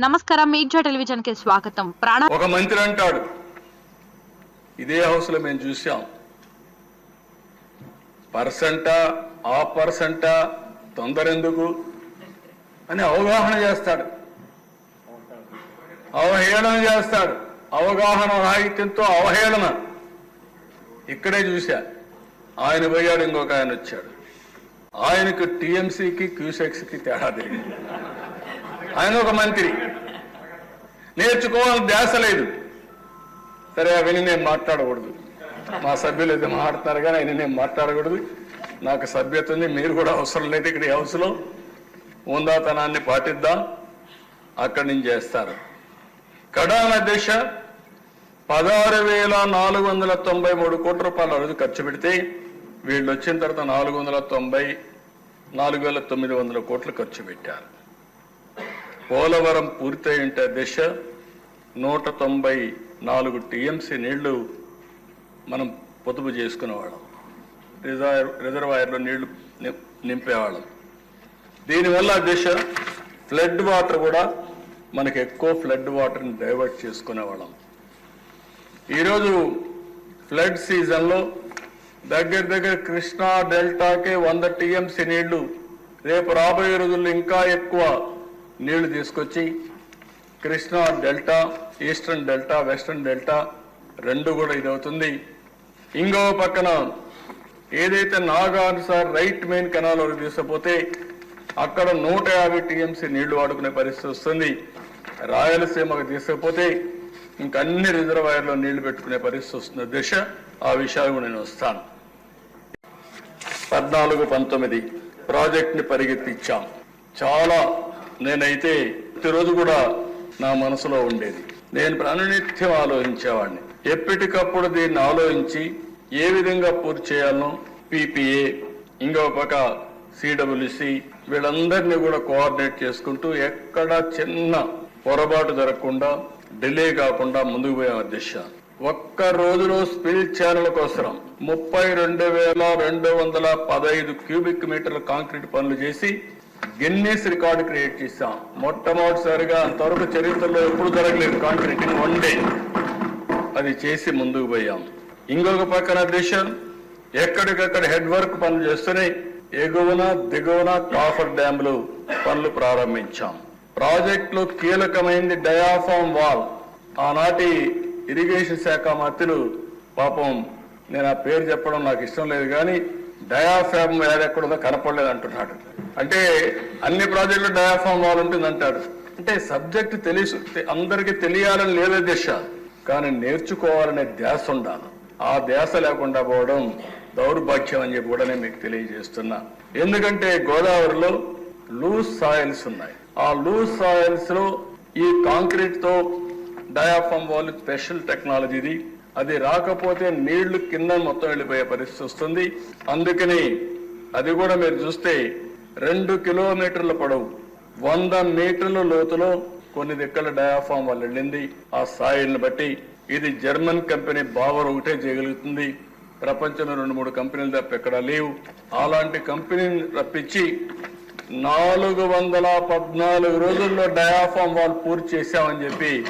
నమస్కారం మీడియా టెలివిజన్కి స్వాగతం. ప్రాణ ఒక మంత్రి అంటాడు ఇదే హౌస్లో మేము చూసాం పర్సంటా ఆ పర్సంటా తొందర ఎందుకు? అని అవగాహన చేస్తాడు. అవహేళన చేస్తాడు. అవగాహన రాహిత్యంతో అవహేళన. ఇక్కడే చూశా. ఆయన పోయాడు ఇంకొక ఆయన వచ్చాడు. ఆయనకు టీఎంసీకి క్యూసెక్స్కి తేడా తెలియదు. ఆయన ఒక మంత్రి. నేర్చుకోవాలని ధ్యాస లేదు. సరే అవన్నీ నేను మాట్లాడకూడదు. మా సభ్యులు అయితే మాట్లాడతారు కానీ ఆయన నేను మాట్లాడకూడదు. నాకు సభ్యత ఉంది మీరు కూడా అవసరం లేదు ఇక్కడ ఈ హౌస్లో. ఉందాతనాన్ని పాటిద్దాం. అక్కడి నుంచి చేస్తారు. కడాన దిశ పదహారు వేల నాలుగు వందల తొంభై మూడు కోట్ల రూపాయలు రోజు ఖర్చు పెడితే వీళ్ళు వచ్చిన తర్వాత నాలుగు వందల తొంభై నాలుగు వేల తొమ్మిది వందల కోట్లు ఖర్చు పెట్టారు. పోలవరం పూర్తయింటే దిశ నూట తొంభై నాలుగు టీఎంసీ నీళ్ళు మనం పొదుపు చేసుకునేవాళ్ళం. రిజర్వ్ రిజర్వాయర్లో నీళ్ళు నిం- నింపేవాళ్ళం. దీనివల్ల దిశ ఫ్లడ్ వాటర్ కూడా మనకి ఎక్కువ ఫ్లడ్ వాటర్ని డైవర్ట్ చేసుకునేవాళ్ళం. ఈరోజు ఫ్లడ్ సీజన్లో దగ్గర దగ్గర కృష్ణా డెల్టాకే వంద టీఎంసీ నీళ్ళు రేపు రాబోయే రోజుల్లో ఇంకా ఎక్కువ నీళ్ళు తీసుకొచ్చి Krishna delta eastern delta western delta రెండు కూడా ఇది అవుతుంది ఇంకో పక్కన ఏదైతే నాగానుసార్ రైట్ మెయిన్ కెనాల్ వరకు తీసుకుపోతే అక్కడ నూట యాభై టీఎంసీ నీళ్ళు వాడుకునే పరిస్థితి వస్తుంది. రాయలసీమకు తీసుకుపోతే ఇంక అన్ని రిజర్వాయర్లో నీళ్ళు పెట్టుకునే పరిస్థితి వస్తుంది. దిశ ఆ విషయాలు నేను వస్తాను. పద్నాలుగు పంతొమ్మిది ప్రాజెక్ట్ని పరిగెత్తిచ్చాం. చాలా నేనైతే ప్రతిరోజు కూడా నా మనసులో ఉండేది. నేను ప్రాణనిత్యం ఆలోచించేవాడిని. ఎప్పటికప్పుడు దీన్ని ఆలోచించి ఏ విధంగా పూర్తి చేయాలనో పీపీఏ ఇంకో పక్క సిడబ్ల్యూసి వీళ్ళందరినీ కూడా కోఆర్డినేట్ చేసుకుంటూ ఎక్కడ చిన్న పొరపాటు జరగకుండా డిలే కాకుండా ముందుకు పోయే దిశ ఒక్క రోజులో స్పిల్ ఛానల్ కోసం ముప్పై రెండు వేల రెండు వందల పదహైదు క్యూబిక్ మీటర్ల కాంక్రీట్ పనులు చేసి గిన్నీస్ రికార్డు క్రియేట్ చేశాం. మొట్టమొదటిసారిగా అంతవరకు చరిత్రలో ఎప్పుడు జరగలేదు కాంక్రీటింగ్ వన్ డే అది చేసి ముందుకు పోయాం. ఇంకొక పక్కన దేశం. ఎక్కడికక్కడ హెడ్ వర్క్ పనులు చేస్తూనే ఎగువన దిగువన కాఫర్ డ్యాంలు పనులు ప్రారంభించాం. ప్రాజెక్టులో కీలకమైంది డయాఫామ్ వాల్ ఆనాటి ఇరిగేషన్ శాఖ మంత్రులు పాపం నేను ఆ పేరు చెప్పడం నాకు ఇష్టం లేదు కానీ డయాఫామ్ వాల్ ఎక్కడుందో కనపడలేదు అంటున్నాడు అంటే అన్ని ప్రాజెక్టులు డయాఫామ్ వాల్ ఉంటుంది అంటాడు అంటే సబ్జెక్ట్ తెలుసు అందరికీ తెలియాలని లేదే దిశ కానీ నేర్చుకోవాలనే ధ్యాస ఉండాలి. ఆ ధ్యాస లేకుండా పోవడం దౌర్భాగ్యం అని చెప్పి కూడా నేను మీకు తెలియజేస్తున్నా. ఎందుకంటే గోదావరిలో లూజ్ సాయిల్స్ ఉన్నాయి. ఆ లూజ్ సాయిల్స్లో ఈ కాంక్రీట్తో డయాఫామ్ వాల్ స్పెషల్ టెక్నాలజీది అది రాకపోతే నీళ్ళు కింద మొత్తం వెళ్ళిపోయే పరిస్థితి వస్తుంది. అందుకని అది కూడా మీరు చూస్తే రెండు కిలోమీటర్ల పొడవు. వంద మీటర్ల లోతులో కొన్ని దిక్కల డయాఫామ్ వాళ్ళు వెళ్ళింది. ఆ సాయిల్ని బట్టి ఇది జర్మన్ కంపెనీ బావర్ ఒకటే చేయగలుగుతుంది. ప్రపంచంలో రెండు మూడు కంపెనీలు తప్ప ఎక్కడ లేవు. అలాంటి కంపెనీని రప్పించి నాలుగు వందల పద్నాలుగు రోజుల్లో డయాఫామ్ వాల్ పూర్తి చేశామని చెప్పి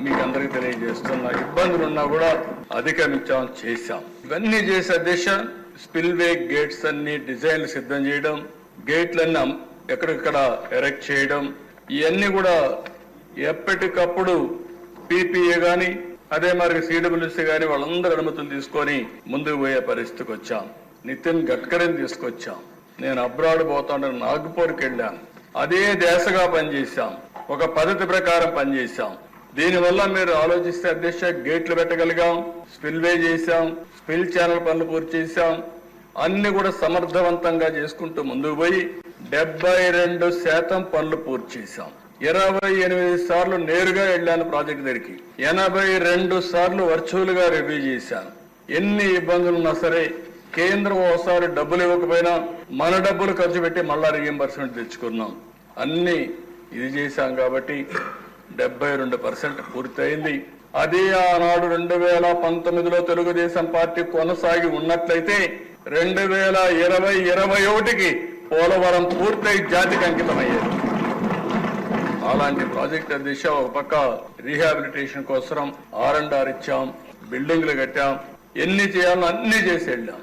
మీకు అందరికీ తెలియజేస్తున్నా. ఇబ్బందులు ఉన్నా కూడా అధిగమించాం చేశాం. ఇవన్నీ చేసే దిశ స్పిల్వే గేట్స్ అన్ని డిజైన్లు సిద్ధం చేయడం గేట్లన్నీ అమ్- ఎరెక్ట్ చేయడం ఇవన్నీ కూడా ఎప్పటికప్పుడు పీపీఏ గాని అదే మరి సిడబ్ల్యూసీ గాని వాళ్ళందరూ అనుమతులు తీసుకొని ముందుకు పోయే పరిస్థితికి వచ్చాం. నితిన్ గడ్కరీని తీసుకొచ్చాం. నేను అబ్రాడ్ పోతాను నాగ్పూర్కి వెళ్ళాను. అదే దేశగా పనిచేశాం. ఒక పద్ధతి ప్రకారం పనిచేశాం. దీనివల్ల మీరు ఆలోచిస్తే అధ్యక్ష గేట్లు పెట్టగలిగాం స్పిల్వే చేశాం స్పిల్ ఛానల్ పనులు పూర్తి చేశాం. అన్ని కూడా సమర్థవంతంగా చేసుకుంటూ ముందుకు పోయి డెబ్బై రెండు శాతం పనులు పూర్తి చేశాం. ఇరవై ఎనిమిది సార్లు నేరుగా వెళ్ళాను ప్రాజెక్ట్ దగ్గరికి. ఎనభై రెండు సార్లు వర్చువల్గా రివ్యూ చేశాను ఎన్ని ఇబ్బందులు ఉన్నా సరే కేంద్రం ఒకసారి డబ్బులు ఇవ్వకపోయినా మన డబ్బులు ఖర్చు పెట్టి మళ్ళా రీఎంబర్స్మెంట్ తెచ్చుకున్నాం. అన్ని ఇది చేశాం కాబట్టి డెబ్బై రెండు పర్సెంట్ పూర్తయింది. అదే ఆనాడు రెండు వేల పంతొమ్మిదిలో తెలుగుదేశం పార్టీ కొనసాగి ఉన్నట్లయితే రెండు వేల ఇరవై ఇరవై ఒకటికి పోలవరం పూర్తయి జాతికి అంకితమయ్యేది. అలాంటి ప్రాజెక్ట్ దిశ ఒక పక్క రీహాబిలిటేషన్ కోసం ఆర్ అండ్ ఆర్ ఇచ్చాం బిల్డింగ్లు కట్టాం ఎన్ని చేయాలో అన్ని చేసి వెళ్ళాం.